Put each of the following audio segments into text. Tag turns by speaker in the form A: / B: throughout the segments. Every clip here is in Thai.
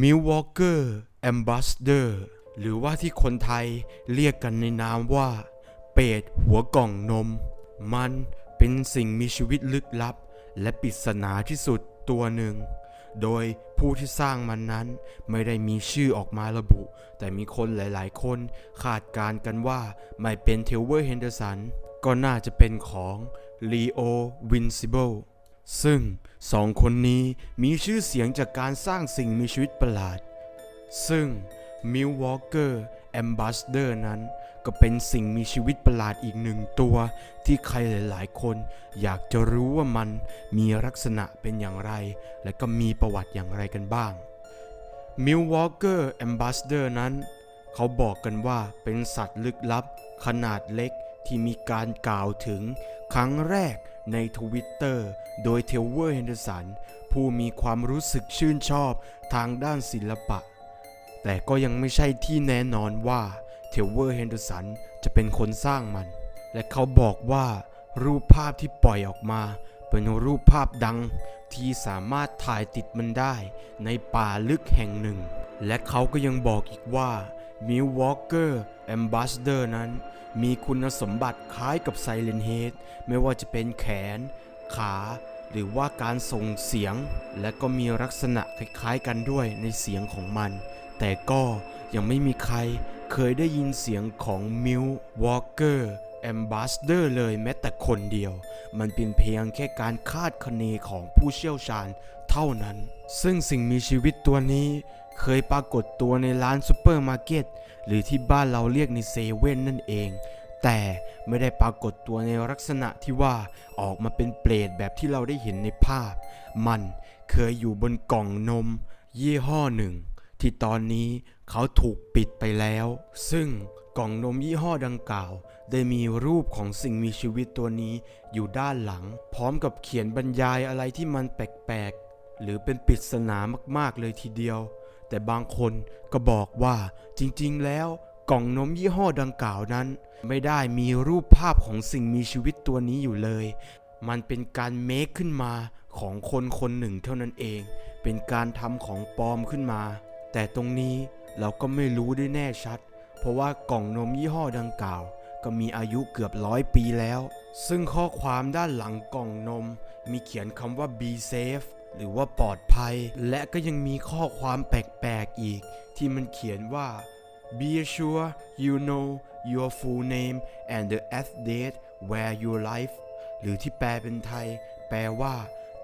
A: มิลวอ l เกอร์แอมบ s สเดอร์หรือว่าที่คนไทยเรียกกันในนามว่า เป็ดหัวกล่องนม มันเป็นสิ่งมีชีวิตลึกลับ และปริศนาที่สุดตัวหนึ่ง โดยผู้ที่สร้างมันนั้นไม่ได้มีชื่อออกมาระบุ แต่มีคนหลายๆ คนคาดการกันว่าไม่เป็นเทลเวอร์เฮนเดอร์สันก็น่าจะเป็นของลีโอวินซิเบิล ซึ่งสองคนนี้มีชื่อเสียงจากการสร้างสิ่งมีชีวิตประหลาด ซึ่งมิลวอ l เกอร์แอมบ s สเดอร์นั้น ก็เป็นสิ่งมีชีวิตประหลาดอีกหนึ่งตัว ที่ใครหลาย ๆ คนอยากจะรู้ว่ามันมีลักษณะเป็นอย่างไร และก็มีประวัติอย่างไรกันบ้างมิลวอ l เกอร์แอมบ s สเดอร์นั้น เขาบอกกันว่าเป็นสัตว์ลึกลับขนาดเล็กที่มีการกล่าวถึงครั้งแรก ในทวิตเตอร์โดยเทเวอร์เฮนเดอร์สันผู้มีความรู้สึกชื่นชอบทางด้านศิลปะ แต่ก็ยังไม่ใช่ที่แน่นอนว่าเทเวอร์เฮนเดอร์สันจะเป็นคนสร้างมัน และเขาบอกว่ารูปภาพที่ปล่อยออกมา เป็นรูปภาพดังที่สามารถถ่ายติดมันได้ในป่าลึกแห่งหนึ่ง และเขาก็ยังบอกอีกว่า มิลวอ l เกอร์แอมบ s สเดอร์นั้น มีคุณสมบัติคล้ายกับไซเลนเฮดไม่ว่าจะเป็นแขน ขา หรือว่าการส่งเสียง และก็มีลักษณะคล้ายๆกันด้วยในเสียงของมัน แต่ก็ยังไม่มีใครเคยได้ยินเสียงของมิลวอ l เกอร์แอมบ s สเดอร์เลยแม้แต่คนเดียว มันเป็นเพียงแค่การคาดคะเนของผู้เชี่ยวชาญเท่านั้น ซึ่งสิ่งมีชีวิตตัวนี้ เคยปรากฏตัวในร้านซูเปอร์มาร์เก็ตหรือที่บ้านเราเรียกในเซเว่นนั่นเอง แต่ไม่ได้ปรากฏตัวในลักษณะที่ว่าออกมาเป็นเปรตแบบที่เราได้เห็นในภาพ มันเคยอยู่บนกล่องนม ยี่ห้อหนึ่ง ที่ตอนนี้เขาถูกปิดไปแล้ว ซึ่งกล่องนมยี่ห้อดังกล่าว ได้มีรูปของสิ่งมีชีวิตตัวนี้อยู่ด้านหลัง พร้อมกับเขียนบรรยายอะไรที่มันแปลกๆหรือเป็นปริศนามากๆเลยทีเดียว แต่บางคนก็บอกว่าจริงๆ แล้วกล่องนมยี่ห้อดังกล่าวนั้น ไม่ได้มีรูปภาพของสิ่งมีชีวิตตัวนี้อยู่เลย มันเป็นการเมคขึ้นมาของคนคนหนึ่งเท่านั้นเอง เป็นการทำของปลอมขึ้นมา แต่ตรงนี้เราก็ไม่รู้ได้แน่ชัด เพราะว่ากล่องนมยี่ห้อดังกล่าว ก็มีอายุเกือบร้อยปีแล้ว ซึ่งข้อความด้านหลังกล่องนมมีเขียนคำว่า be safe หรือว่าปลอดภัย และก็ยังมีข้อความแปลกๆอีก ที่มันเขียนว่า be sure you know your full name and the exact date where you live หรือที่แปลเป็นไทย แปลว่า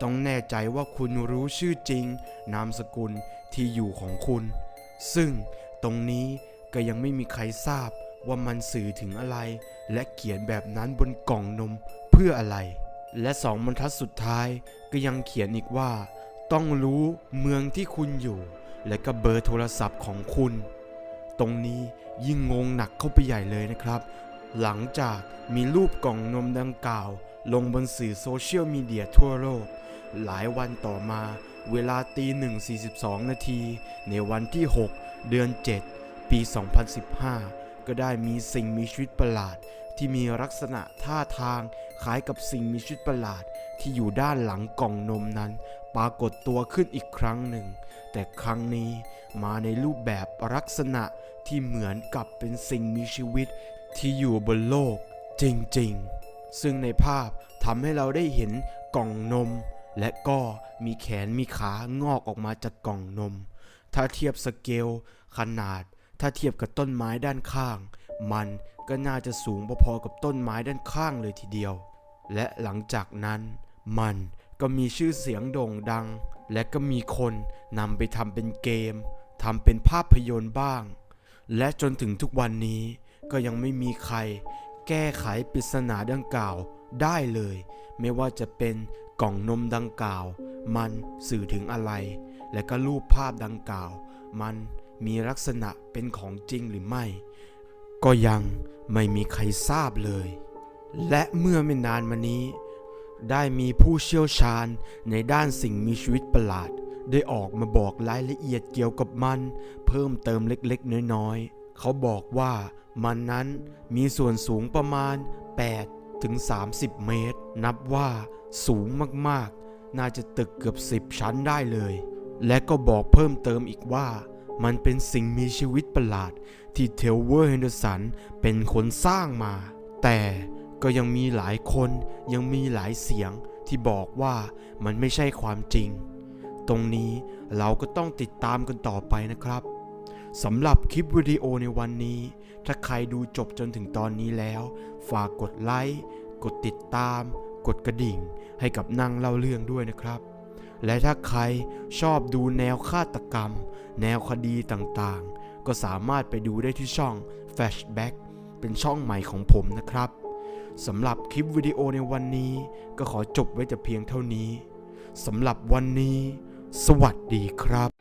A: ต้องแน่ใจว่าคุณรู้ชื่อจริง นามสกุลที่อยู่ของคุณ ซึ่งตรงนี้ก็ยังไม่มีใครทราบว่ามันสื่อถึงอะไร และเขียนแบบนั้นบนกล่องนมเพื่ออะไร และสองบรรทัดสุดท้ายก็ยังเขียนอีกว่า ต้องรู้เมืองที่คุณอยู่ และก็เบอร์โทรศัพท์ของคุณ ตรงนี้ยิ่งงงหนักเข้าไปใหญ่เลยนะครับ หลังจากมีรูปกล่องนมดังกล่าว ลงบนสื่อโซเชียลมีเดียทั่วโลก หลายวันต่อมาเวลาตีหนึ่ง42 นาที ในวันที่ 6 เดือน 7 ปี 2015 ก็ได้มีสิ่งมีชีวิตประหลาด ที่มีลักษณะท่าทางคล้ายกับสิ่งมีชีวิตประหลาด ที่อยู่ด้านหลังกล่องนมนั้น ปรากฏตัวขึ้นอีกครั้งหนึ่ง แต่ครั้งนี้มาในรูปแบบลักษณะที่เหมือนกับเป็นสิ่งมีชีวิตที่อยู่บนโลกจริงๆ ซึ่งในภาพทำให้เราได้เห็นกล่องนม และก็มีแขนมีขางอกออกมาจากกล่องนม ถ้าเทียบสเกลขนาด ถ้าเทียบกับต้นไม้ด้านข้าง มันก็น่าจะสูงพอๆกับต้นไม้ด้านข้างเลยทีเดียว และหลังจากนั้น มันก็มีชื่อเสียงโด่งดัง และก็มีคนนำไปทำเป็นเกมทำเป็นภาพยนตร์บ้าง และจนถึงทุกวันนี้ก็ยังไม่มีใคร แก้ไขปริศนาดังกล่าวได้เลย ไม่ว่าจะเป็นกล่องนมดังกล่าว มันสื่อถึงอะไร และก็รูปภาพดังกล่าว มันมีลักษณะเป็นของจริงหรือไม่ ก็ยังไม่มีใครทราบเลย และเมื่อไม่นานมานี้ ได้มีผู้เชี่ยวชาญในด้านสิ่งมีชีวิตประหลาด ได้ออกมาบอกรายละเอียดเกี่ยวกับมัน เพิ่มเติมเล็กๆ น้อยๆ เขาบอกว่ามันนั้นมีส่วนสูงประมาณ 8 ถึง 30 เมตร นับว่าสูงมากๆ น่าจะตึกเกือบ 10 ชั้นได้เลย และก็บอกเพิ่มเติมอีกว่า มันเป็นสิ่งมีชีวิตประหลาดที่เทลเวอร์เฮนเดอร์สันเป็นคนสร้างมา แต่ก็ยังมีหลายคนยังมีหลายเสียงที่บอกว่ามันไม่ใช่ความจริง ตรงนี้เราก็ต้องติดตามกันต่อไปนะครับสำหรับคลิปวิดีโอในวันนี้ ถ้าใครดูจบจนถึงตอนนี้แล้ว ฝากกดไลค์ กดติดตาม กดกระดิ่ง ให้กับนั่งเล่าเรื่องด้วยนะครับ และถ้าใครชอบดูแนวฆาตกรรม แนวคดีต่างๆ ก็สามารถไปดูได้ที่ช่อง Flashback เป็นช่องใหม่ของผมนะครับสำหรับคลิปวิดีโอในวันนี้ ก็ขอจบไว้แต่เพียงเท่านี้สำหรับวันนี้ สวัสดีครับ